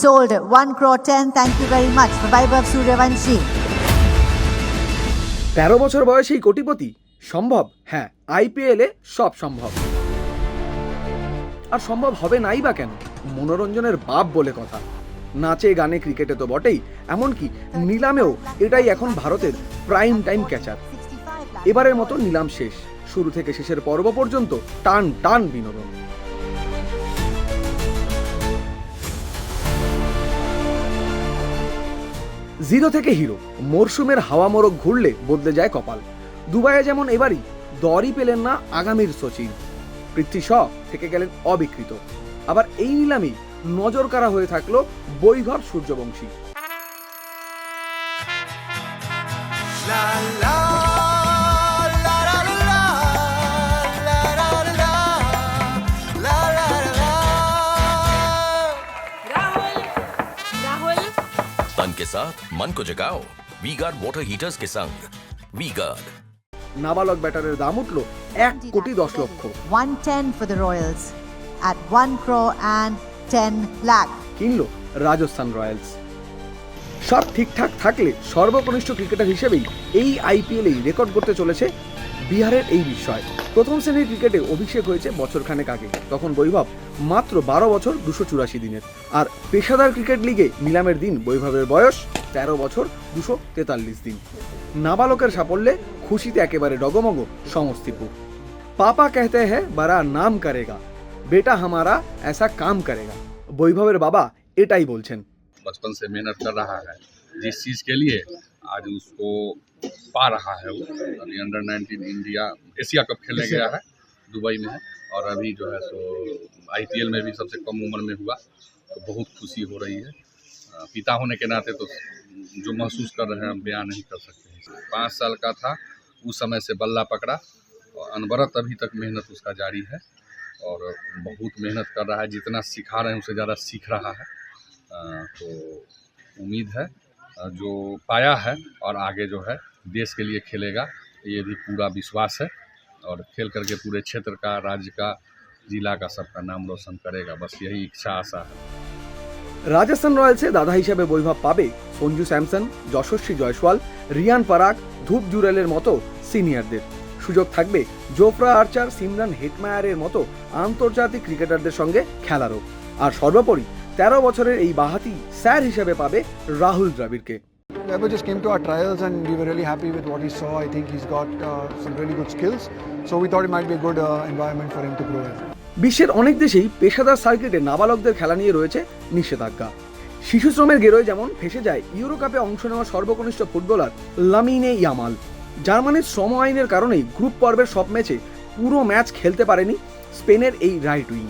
Sold. 1 crore 10. Thank you very much. Vaibhav Suryavanshi. তেরো বছর বয়সেই কোটিপতি? সম্ভব? হ্যাঁ আইপিএলে সব সম্ভব। আর সম্ভব হবে নাই বা কেন? মনোরঞ্জনের বাপ বলে কথা। নাচে গানে ক্রিকেটে তো বটেই। এমনকি নিলামেও এটাই এখন ভারতের প্রাইম টাইম ক্যাচার 65 এবারের মতো নিলাম শেষ। শুরু থেকে শেষের পর্ব পর্যন্ত টান টান বিনোদন। জিরো থেকে হিরো মরশুমের হাওয়া মোড়ক ঘুরলে বদলে যায় কপাল। দুবাইয়ে যেমন এবারই দরই পেলেন না আগামীর সচিন। পৃথ্বী শ থেকে গেলেন অবিকৃত। আবার এই নিলামি নজর কারা হয়ে থাকল বৈভব সূর্যবংশী। la साथ मन को जगाओ वी गार्ड वाटर हीटर्स के संग वी गार्ड নাবালক ব্যাটারের দাম উঠল এক কোটি দশ লক্ষ 110 for the Royals at 1 crore and 10 lakh. কিনল রাজস্থান রয়্যালস সব ঠিকঠাক থাকলে সর্বকনিষ্ঠ ক্রিকেটার হিসেবেই এই আইপিএলেই রেকর্ড করতে চলেছে বিহারের এই বিস্ময় প্রথম শ্রেণীর ক্রিকেটে অভিষেক হয়েছে বছরখানেক আগে তখন বৈভব মাত্র বারো বছর দুশো চুরাশি দিনের আর পেশাদার ক্রিকেট লিগে নিলামের দিন বৈভবের বয়স তেরো বছর দুশো তেতাল্লিশ দিন নাবালকের সাফল্যে খুশিতে একেবারে ডগমগ সমস্তিপুর পাপা कहते हैं बड़ा नाम करेगा बेटा हमारा ऐसा काम करेगा বৈভবের বাবা এটাই বলছেন बचपन से मेहनत कर रहा है जिस चीज़ के लिए आज उसको पा रहा है वो। अभी अंडर 19 इंडिया एशिया कप खेलने गया है दुबई में है। और अभी जो है सो आईपीएल में भी सबसे कम उम्र में हुआ तो बहुत खुशी हो रही है। पिता होने के नाते तो जो महसूस कर रहे हैं हम बयान नहीं कर सकते हैं। पाँच साल का था उस समय से बल्ला पकड़ा और अनवरत अभी तक मेहनत उसका जारी है। और बहुत मेहनत कर रहा है जितना सिखा रहे हैं उससे ज़्यादा सीख रहा है। तो उम्मीद है जो पाया है और आगे जो है देश के लिए खेलेगा ये भी पूरा विश्वास है और खेल करके पूरे क्षेत्र का राज्य का जिला का सबका नाम रोशन करेगा बस यही इच्छा आशा है রাজস্থান রয়্যালসে দাদা হিসেবে বৈভব পাবে সঞ্জু স্যামসন যশস্বী জয়সওয়াল রিয়ান পারাক ধূপ জুরেলের মতো সিনিয়রদের সুযোগ থাকবে জোফরা আর্চার সিমরান হেটমায়ারের মতো আন্তর্জাতিক ক্রিকেটারদের সঙ্গে খেলারও আর সর্বোপরি তেরো বছরের এই বাহাতি স্যার হিসেবে পাবে Rahul দ্রাবিড়কে Weber just came to our trials and we were really happy with what he saw. I think he's got uh, some really good skills. So we thought it might be a good uh, environment for him to grow in. বিশ্বের অনেক দেশেই পেশাদার সার্কিটে নাবালকদের খেলা নিয়ে রয়েছে নিষেধাজ্ঞা শিশু শ্রমের গেরোয় যেমন ফেসে যায় ইউরো কাপে অংশ নেওয়া সর্বকনিষ্ঠ ফুটবলার লামিনে ইয়ামাল জার্মানির শ্রম আইনের কারণেই গ্রুপ পর্বের সব ম্যাচে পুরো ম্যাচ খেলতে পারেনি স্পেনের এই রাইট উইং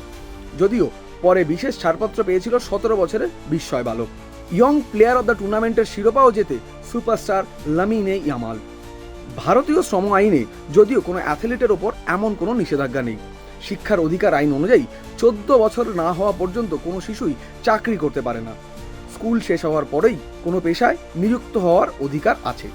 যদিও পরে বিশেষ ছাড়পত্র পেয়েছিল সতেরো বছরের বিস্ময় বালক ইয়ং প্লেয়ার অব দ্য টুর্নামেন্টের শিরোপাও জেতে সুপারস্টার লামিনে ইয়ামাল। ভারতীয় শ্রম আইনে যদিও কোনো অ্যাথলিটের ওপর এমন কোনো নিষেধাজ্ঞা নেই। শিক্ষার অধিকার আইন অনুযায়ী চোদ্দ বছর না হওয়া পর্যন্ত কোনো শিশুই চাকরি করতে পারে না। স্কুল শেষ হওয়ার পরেই কোনো পেশায় নিযুক্ত হওয়ার অধিকার আছে।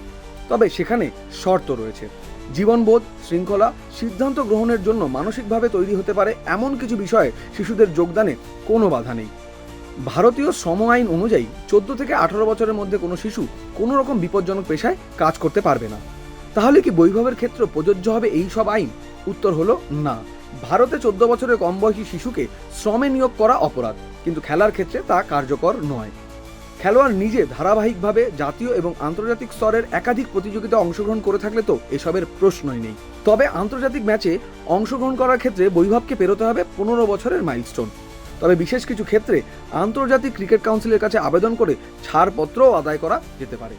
তবে সেখানে শর্ত রয়েছে। জীবনবোধ, শৃঙ্খলা, সিদ্ধান্ত গ্রহণের জন্য মানসিকভাবে তৈরি হতে পারে এমন কিছু বিষয়ে শিশুদের যোগদানে কোনো বাধা নেই। ভারতীয় শ্রম আইন অনুযায়ী চোদ্দ থেকে আঠারো বছরের মধ্যে কোনো শিশু কোনো রকম বিপজ্জনক পেশায় কাজ করতে পারবে না। তাহলে কি বৈভবের ক্ষেত্রে প্রযোজ্য হবে এই সব আইন? উত্তর হলো না। ভারতে চোদ্দ বছরের কম বয়সী শিশুকে শ্রমে নিয়োগ করা অপরাধ, কিন্তু খেলার ক্ষেত্রে তা কার্যকর নয়। খেলোয়াড় নিজে ধারাবাহিকভাবে জাতীয় এবং আন্তর্জাতিক স্তরের একাধিক প্রতিযোগিতা অংশগ্রহণ করে থাকলে তো এসবের প্রশ্নই নেই। তবে আন্তর্জাতিক ম্যাচে অংশগ্রহণ করার ক্ষেত্রে বৈভবকে পেরোতে হবে পনেরো বছরের মাইলস্টোন। তবে বিশেষ কিছু ক্ষেত্রে আন্তর্জাতিক ক্রিকেট কাউন্সিলের কাছে আবেদন করে ছাড়পত্রও আদায় করা যেতে পারে।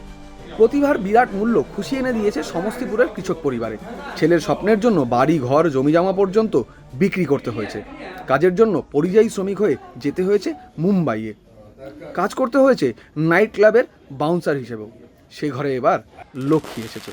প্রতিভার বিরাট মূল্য খুশি এনে দিয়েছে সমস্তিপুরের কৃষক পরিবারে। ছেলের স্বপ্নের জন্য বাড়ি, ঘর, জমিজমা পর্যন্ত বিক্রি করতে হয়েছে। কাজের জন্য পরিযায়ী শ্রমিক হয়ে যেতে হয়েছে মুম্বাইয়ে। কাজ করতে হয়েছে নাইট ক্লাবের বাউন্সার হিসেবেও। সে ঘরে এবার লক্ষ্মী এসেছে।